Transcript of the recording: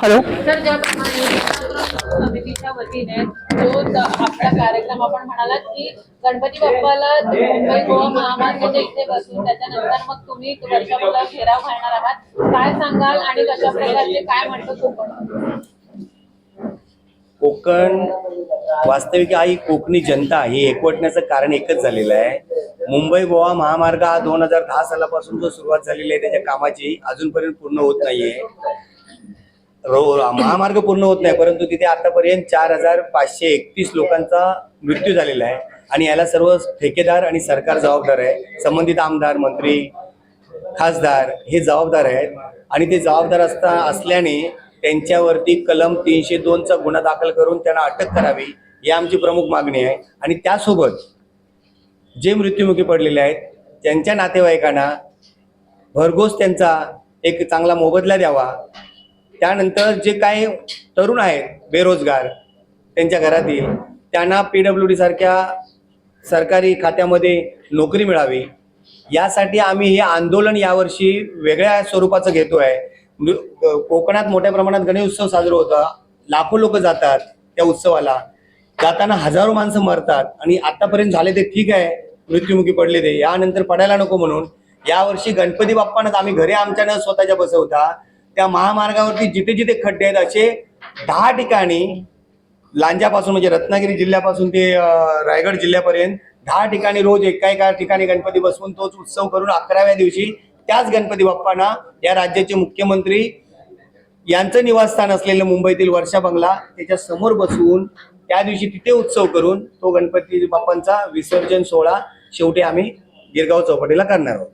Hello. Sir ज्याप्रमाणे समितीच्या वतीने जो आपला कार्यक्रम आपण म्हणालात की गणपती बाप्पाला मुंबई गोवा महामार्गाच्या इथे बसून त्याच्यानंतर मग तुम्ही फेराव घालणार आहात. काय सांगाल आणि कशा प्रकारचे काय म्हणतो कोकण कोकण वास्तविक ही कोकणी जनता ही एकवटण्याचं कारण एकच झालेलं आहे. मुंबई गोवा महामार्ग हा दोन हजार दहा सालापासून जो सुरुवात झालेली आहे त्याच्या कामाची अजूनपर्यंत पूर्ण होत नाहीये. महामार्ग पूर्ण होत नाही परंतु तिथे आतापर्यंत चार हजार पाचशे एकतीस लोकांचा मृत्यू झालेला आहे. आणि याला सर्व ठेकेदार आणि सरकार जबाबदार आहे. संबंधित आमदार मंत्री खासदार हे जबाबदार आहेत. आणि ते जबाबदार असता असल्याने त्यांच्यावरती कलम तीनशे दोनचा गुन्हा दाखल करून त्यांना अटक करावी ही आमची प्रमुख मागणी आहे. आणि त्यासोबत जे मृत्युमुखी पडलेले आहेत त्यांच्या नातेवाईकांना भरघोस त्यांचा एक चांगला मोबदला द्यावा. त्यानंतर जे काही तरुण आहेत बेरोजगार त्यांच्या घरातील त्यांना पी डब्ल्यू डी सारख्या सरकारी खात्यामध्ये नोकरी मिळावी. यासाठी आम्ही हे आंदोलन यावर्षी वेगळ्या स्वरूपाचं घेतो आहे कोकणात मोठ्या प्रमाणात गणेश उत्सव साजरा होता. लाखो लोक जातात त्या उत्सवाला. जाताना हजारो माणसं मरतात. आणि आतापर्यंत झाले ते ठीक आहे. मृत्युमुखी पडले ते. यानंतर पडायला नको म्हणून. यावर्षी गणपती बाप्पांनाच आम्ही घरी आमच्यानं स्वतःच्या बसवता. त्या महामार्गावरती जिथे जिथे खड्डे आहेत असे दहा ठिकाणी लांजापासून म्हणजे रत्नागिरी जिल्ह्यापासून ते रायगड जिल्ह्यापर्यंत दहा ठिकाणी रोज एका एका ठिकाणी गणपती बसवून तोच उत्सव करून अकराव्या दिवशी त्याच गणपती बाप्पांना या राज्याचे मुख्यमंत्री यांचं निवासस्थान असलेलं मुंबईतील वर्षा बंगला त्याच्यासमोर बसवून त्या दिवशी तिथे उत्सव करून तो गणपती बाप्पांचा विसर्जन सोहळा शेवटी आम्ही गिरगाव चौपाटीला करणार आहोत.